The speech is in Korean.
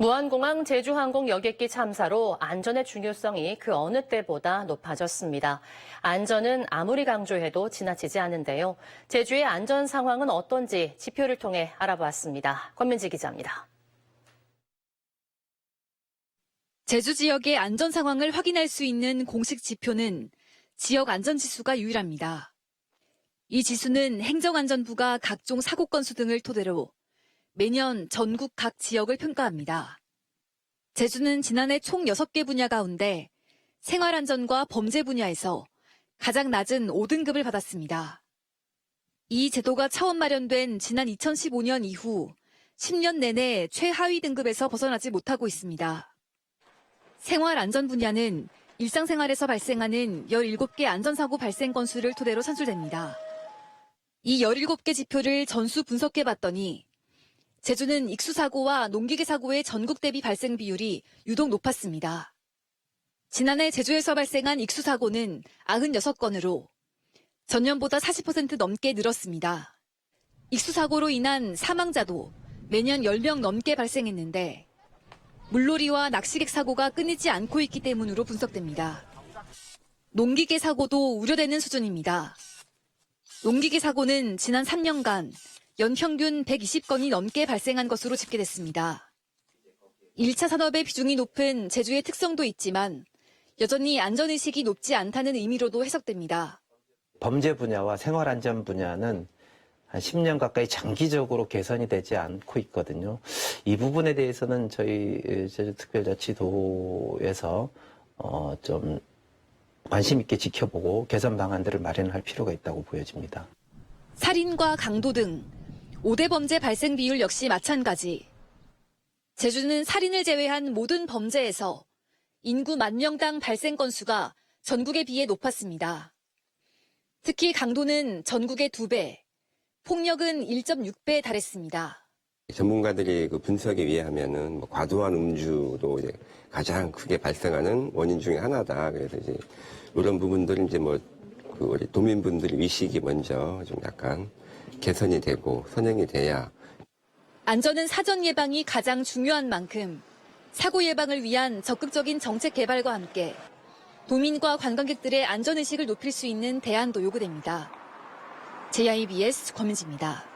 무안공항 제주항공 여객기 참사로 안전의 중요성이 그 어느 때보다 높아졌습니다. 안전은 아무리 강조해도 지나치지 않은데요. 제주의 안전 상황은 어떤지 지표를 통해 알아보았습니다. 권민지 기자입니다. 제주 지역의 안전 상황을 확인할 수 있는 공식 지표는 지역 안전 지수가 유일합니다. 이 지수는 행정안전부가 각종 사고 건수 등을 토대로 매년 전국 각 지역을 평가합니다. 제주는 지난해 총 6개 분야 가운데 생활안전과 범죄 분야에서 가장 낮은 5등급을 받았습니다. 이 제도가 처음 마련된 지난 2015년 이후 10년 내내 최하위 등급에서 벗어나지 못하고 있습니다. 생활안전 분야는 일상생활에서 발생하는 17개 안전사고 발생 건수를 토대로 산출됩니다. 이 17개 지표를 전수 분석해 봤더니 제주는 익수 사고와 농기계 사고의 전국 대비 발생 비율이 유독 높았습니다. 지난해 제주에서 발생한 익수 사고는 96건으로 전년보다 40% 넘게 늘었습니다. 익수 사고로 인한 사망자도 매년 10명 넘게 발생했는데 물놀이와 낚시객 사고가 끊이지 않고 있기 때문으로 분석됩니다. 농기계 사고도 우려되는 수준입니다. 농기계 사고는 지난 3년간 연평균 120건이 넘게 발생한 것으로 집계됐습니다. 1차 산업의 비중이 높은 제주의 특성도 있지만 여전히 안전의식이 높지 않다는 의미로도 해석됩니다. 범죄 분야와 생활안전 분야는 한 10년 가까이 장기적으로 개선이 되지 않고 있거든요. 이 부분에 대해서는 저희 제주특별자치도에서 어, 좀 관심 있게 지켜보고 개선 방안들을 마련할 필요가 있다고 보여집니다. 살인과 강도 등 5대 범죄 발생 비율 역시 마찬가지. 제주는 살인을 제외한 모든 범죄에서 인구 만 명당 발생 건수가 전국에 비해 높았습니다. 특히 강도는 전국의 2배, 폭력은 1.6배에 달했습니다. 전문가들이 그 분석에 의하면은 뭐 과도한 음주도 이제 가장 크게 발생하는 원인 중에 하나다. 그래서 이제 이런 부분들은 이제 뭐 그 우리 도민분들의 의식이 먼저 좀 약간 개선이 되고 선행이 돼야 안전은 사전 예방이 가장 중요한 만큼 사고 예방을 위한 적극적인 정책 개발과 함께 도민과 관광객들의 안전의식을 높일 수 있는 대안도 요구됩니다. JIBS 권민지입니다.